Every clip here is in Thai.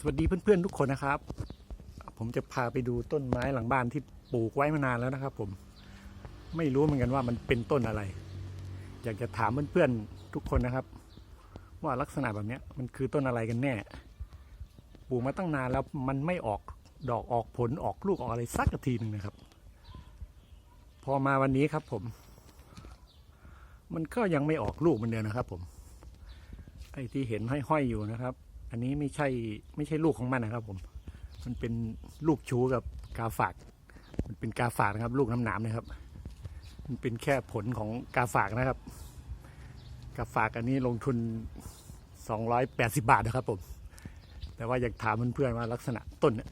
สวัสดีเพื่อนๆทุกคนนะครับ ผมจะพาไปดูต้นไม้หลังบ้านที่ปลูกไว้มานานแล้วนะครับ ผมไม่รู้เหมือนกันว่ามันเป็นต้นอะไร อยากจะถามเพื่อนๆทุกคนนะครับ ว่าลักษณะแบบนี้มันคือต้นอะไรกันแน่ ปลูกมาตั้งนานแล้วมันไม่ออกดอกออกผลออกลูกออกอะไรสักทีหนึ่งนะครับ พอมาวันนี้ครับผม มันก็ยังไม่ออกลูกเหมือนเดิมนะครับ ผมไอ้ที่เห็นห้อยๆอยู่นะครับ อันนี้ไม่ใช่ไม่ใช่ลูกของมันนะครับ ผม มันเป็นลูกชูกับกาฝาก มันเป็นกาฝากนะครับ ลูกน้ำหนามนะครับ มันเป็นแค่ผลของกาฝากนะครับ กาฝากอันนี้ลงทุน 280 บาทนะครับ ผม แต่ว่าอยากถามเพื่อนๆว่าลักษณะต้นเนี่ย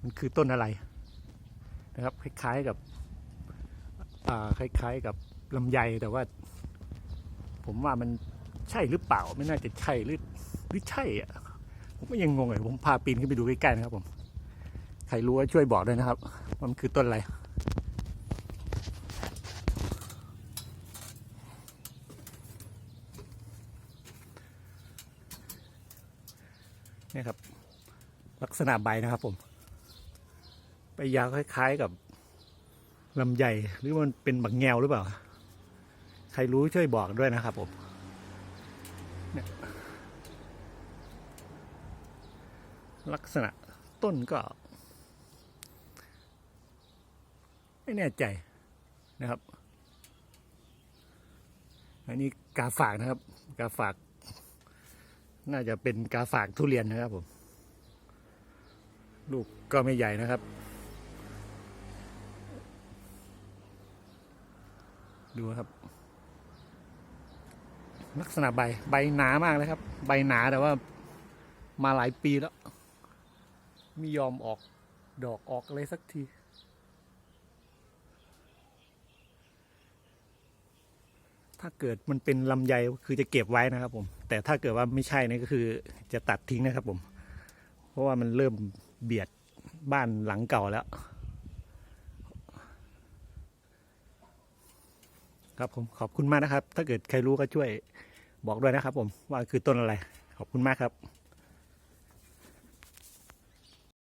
มันคือต้นอะไรนะครับ คล้ายๆกับคล้ายๆกับลำไยแต่ว่า ผมว่ามัน ใช่หรือเปล่าไม่น่าจะใช่หรือหรือใช่อะผมก็ยังงงเลยผมพาปีนขึ้นไปดูใกล้ๆนะครับผมใครรู้ว่าช่วยบอกด้วยนะครับมันคือต้นอะไรนี่ครับ ลักษณะใบนะครับผม ใบยาวคล้าย ๆกับลำไยหรือมันเป็นบักแงวหรือเปล่า ใครรู้ช่วยบอกด้วยนะครับผม เนี่ยลักษณะต้นก็ ไม่แน่ใจนะครับ อันนี้กาฝากนะครับ กาฝาก น่าจะเป็นกาฝากทุเรียนนะครับผม ลูกก็ไม่ใหญ่นะครับ ดูครับ ลักษณะใบใบหนามากเลยครับ ใบหนาแต่ว่ามาหลายปีแล้วไม่ยอมออกดอกออกอะไรสักทีถ้าเกิดมันเป็นลำไยคือจะเก็บไว้นะครับ ผม แต่ถ้าเกิดว่าไม่ใช่นี่ก็คือจะตัดทิ้งนะครับ ผม เพราะว่ามันเริ่มเบียดบ้านหลังเก่าแล้ว ครับผมขอบคุณมากนะครับ ถ้าเกิดใครรู้ก็ช่วยบอกด้วยนะครับ ผมว่าคือต้นอะไร ขอบคุณมากครับ